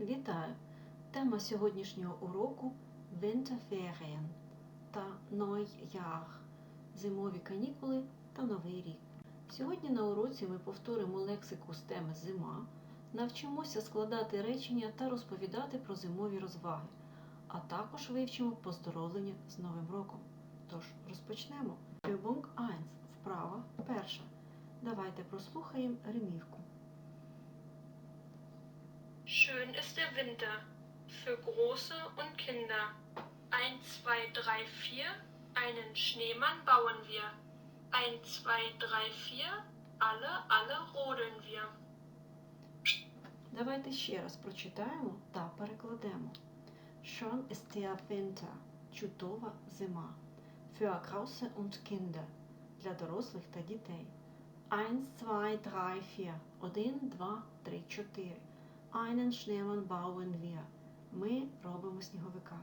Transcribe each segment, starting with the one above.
Вітаю! Тема сьогоднішнього уроку Winterferien та Neujahr – зимові канікули та Новий рік. Сьогодні на уроці ми повторимо лексику з теми зима, навчимося складати речення та розповідати про зимові розваги, а також вивчимо поздоровлення з Новим роком. Тож розпочнемо. Übung 1. Вправа перша. Давайте прослухаємо римівку. Schön ist der Winter für Große und Kinder. Eins, zwei, drei, vier, einen Schneemann bauen wir. Eins, zwei, drei, vier, alle, alle rodeln wir. Давайте ще раз прочитаємо та перекладемо. Schön ist der Winter – чудова зима. Für Große und Kinder – для дорослих та дітей. Eins, zwei, drei, vier. Один, два, три, чотири. Einen Schneemann bauen wir. Ми робимо сніговика.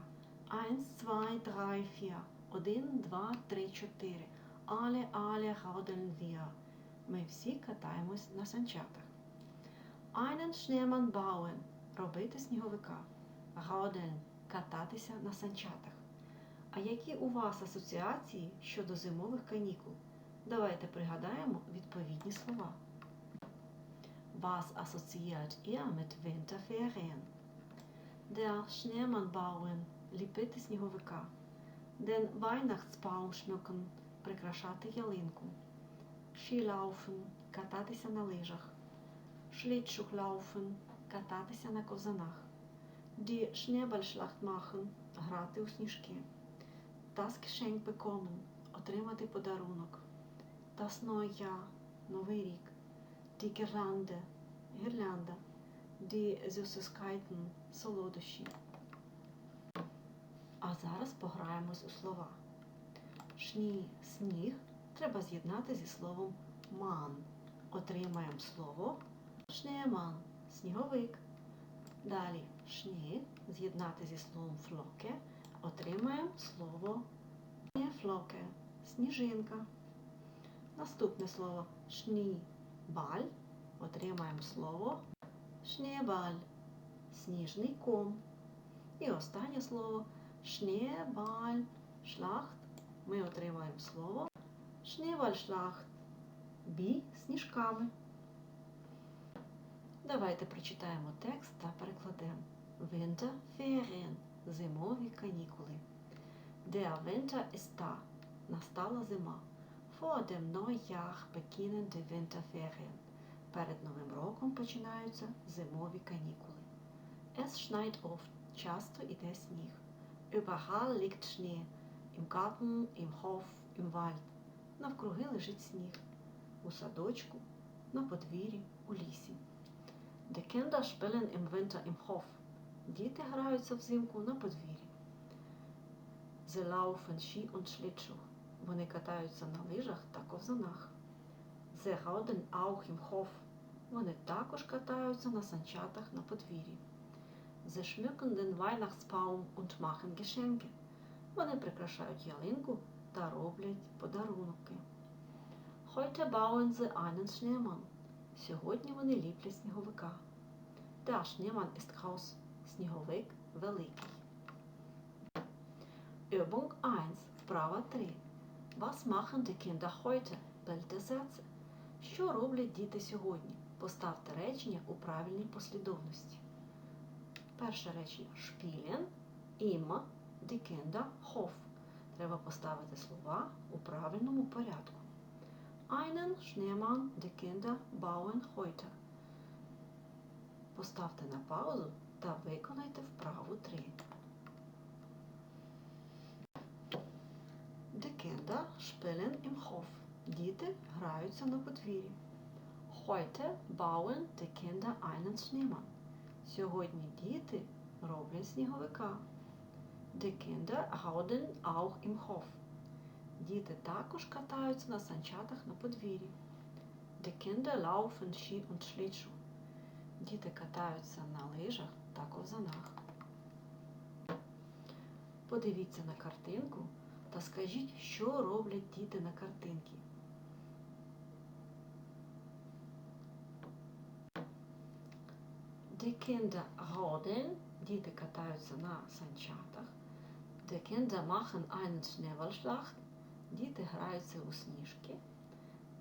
Eins, zwei, drei, vier. Один, два, три, чотири. Alle, alle rodeln wir. Ми всі катаємось на санчатах. Einen Schneemann bauen – робити сніговика. Rodeln – кататися на санчатах. А які у вас асоціації щодо зимових канікул? Давайте пригадаємо відповідні слова. Was assoziiert ihr mit Winterferien? Der Schneemann bauen – ліпити сніговика. Den Weihnachtsbaum schmücken – прикрашати ялинку. Skilaufen – кататися на лижах. Schlittschuhlaufen – кататися на ковзанах. Die Schneeballschlacht machen – грати у сніжки. Das Geschenk bekommen – отримати подарунок. Das Neujahr – Новий рік. Die Girlande – гірлянда. Die Süßigkeiten – солодощі. А зараз пограємось у слова. Шні – сніг треба з'єднати зі словом ман. Отримаємо слово шнееман – сніговик. Далі шні з'єднати зі словом флоке. Отримаємо слово флоке – сніжинка. Наступне слово шнібаль. Отримаємо слово шнебаль – сніжний ком. І останнє слово шнебаль шлахт. Ми отримаємо слово шнебальшлахт – бій сніжками. Давайте прочитаємо текст та перекладемо. Winterferien – зимові канікули. Der Winter ist da – настала зима. Vor dem Neujahr beginnen die Winterferien. Перед Новим роком починаються зимові канікули. Es schneit oft – часто іде сніг. Überall liegt Schnee. Im Garten, im Hof, im Wald. Навкруги лежить сніг. У садочку, на подвір'ї, у лісі. Die Kinder spielen im Winter im Hof. Діти граються взимку на подвір'ї. Sie laufen Ski und Schlittschuh. Вони катаються на лижах та ковзанах. Sie rodeln auch im Hof. Вони також катаються на санчатах на подвір'ї. Sie schmücken den Weihnachtsbaum und machen Geschenke. Вони прикрашають ялинку та роблять подарунки. Heute bauen sie einen Schneemann. Сьогодні вони ліплять сніговика. Der Schneemann ist groß. Сніговик великий. Übung 1. Вправа 3. Was machen die Kinder heute? Sätze. Що роблять діти сьогодні? Поставте речення у правильній послідовності. Перше речення immer, die Kinder, Hof. Треба поставити слова у правильному порядку. Einen Schneemann, die Kinder bauen heute. Поставте на паузу та виконайте вправу 3. Die Kinder spielen im Hof. Діти граються на подвір'ї. Heute bauen die Kinder einen Schneemann. Сьогодні діти роблять сніговика. Die Kinder rodeln auch im Hof. Діти також катаються на санчатах на подвір'ї. Die Kinder laufen Ski und Schlittschuh. Діти катаються на лижах та ковзанах. Подивіться на картинку та скажіть, що роблять діти на картинці. De Kinder rodeln, діти катаються на санчатах. De Kinder machen einen Schneeballschlacht, діти граються у сніжки.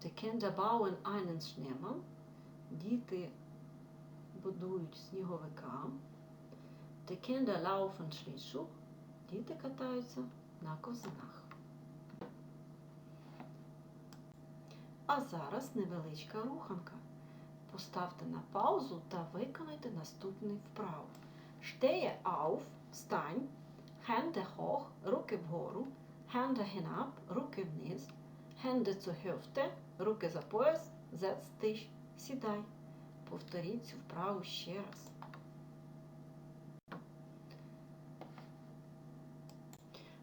De Kinder bauen einen Schneemann, діти будують сніговика. De Kinder laufen Schlittschuh, діти катаються на козинах. А зараз невеличка руханка. Поставте на паузу та виконайте наступний вправу. Stehe auf, встань, Hände hoch, руки вгору, Hände hinab, руки вниз, Hände zur руки за пояс, setz dich, сідай. Повторіть цю вправу ще раз.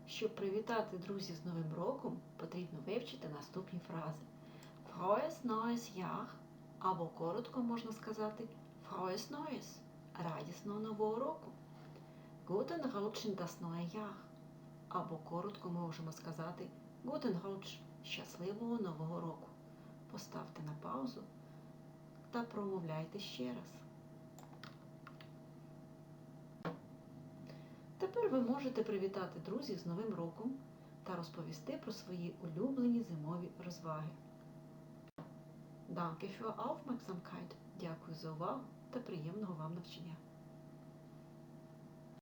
Щоб привітати друзів з Новим роком, потрібно вивчити наступні фрази. Frohes neues Jahr або коротко можна сказати Frohes Neues радісного нового року. Guten Rutsch in das neue Jahr або коротко ми можемо сказати Guten Rutsch щасливого нового року. Поставте на паузу та промовляйте ще раз. Тепер ви можете привітати друзів з Новим роком та розповісти про свої улюблені зимові розваги. Danke für Aufmerksamkeit. Дякую за увагу та приємного вам навчання.